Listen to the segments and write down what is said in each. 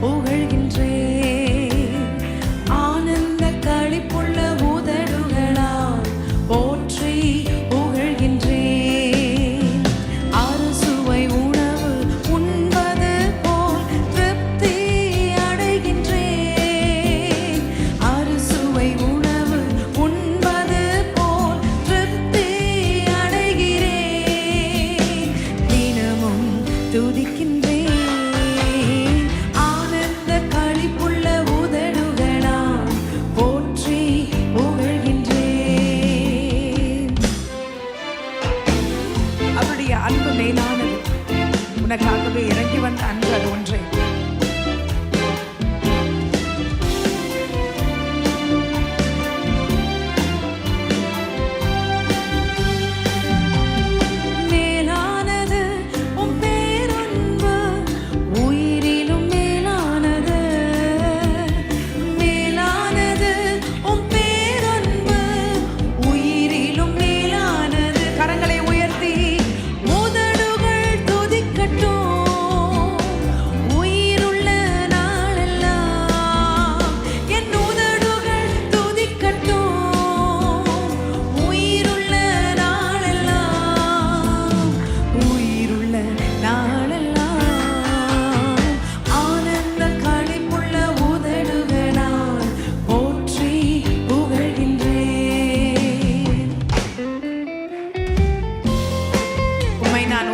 不会停止 அன்பு மேலானது. உனக்காகவே இறங்கி வந்த அன்பு அது ஒன்றே.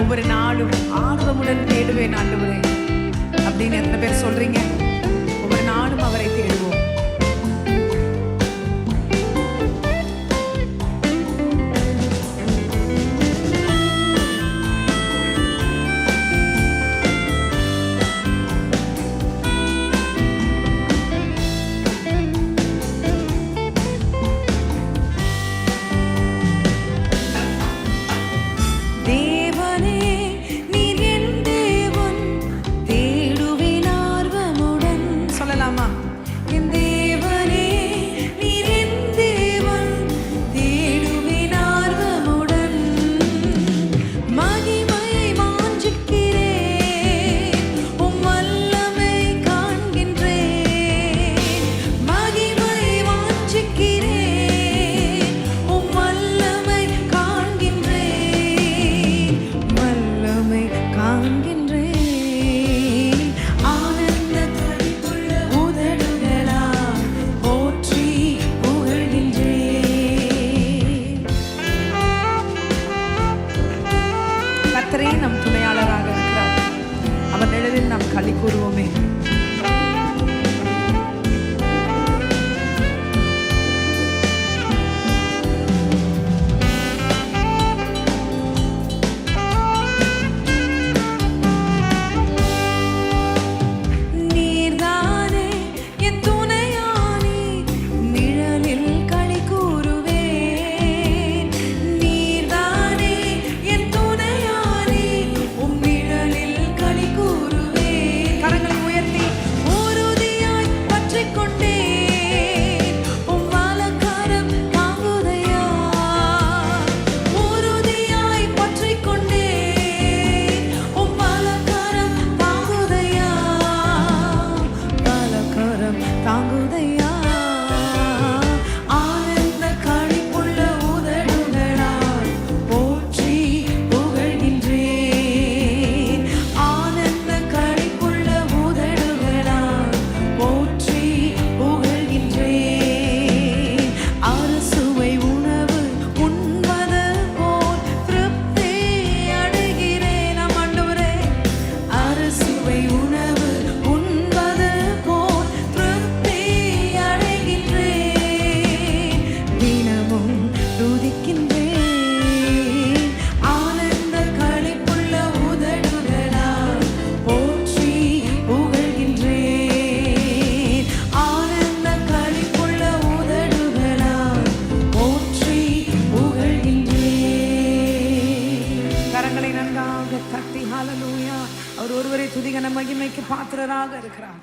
ஒவ்வொரு நாளும் ஆர்வமுடன் தேடுவேன் ஆண்டவரே. அப்படின்னு எத்தனை பேர் சொல்றீங்க? ஆண்டவரில் நாம் களி கூறுவோமே. தாங்குதையா அவர் ஒருவரை துதிகன மகிமைக்கு பாத்திரராக இருக்கிறார்.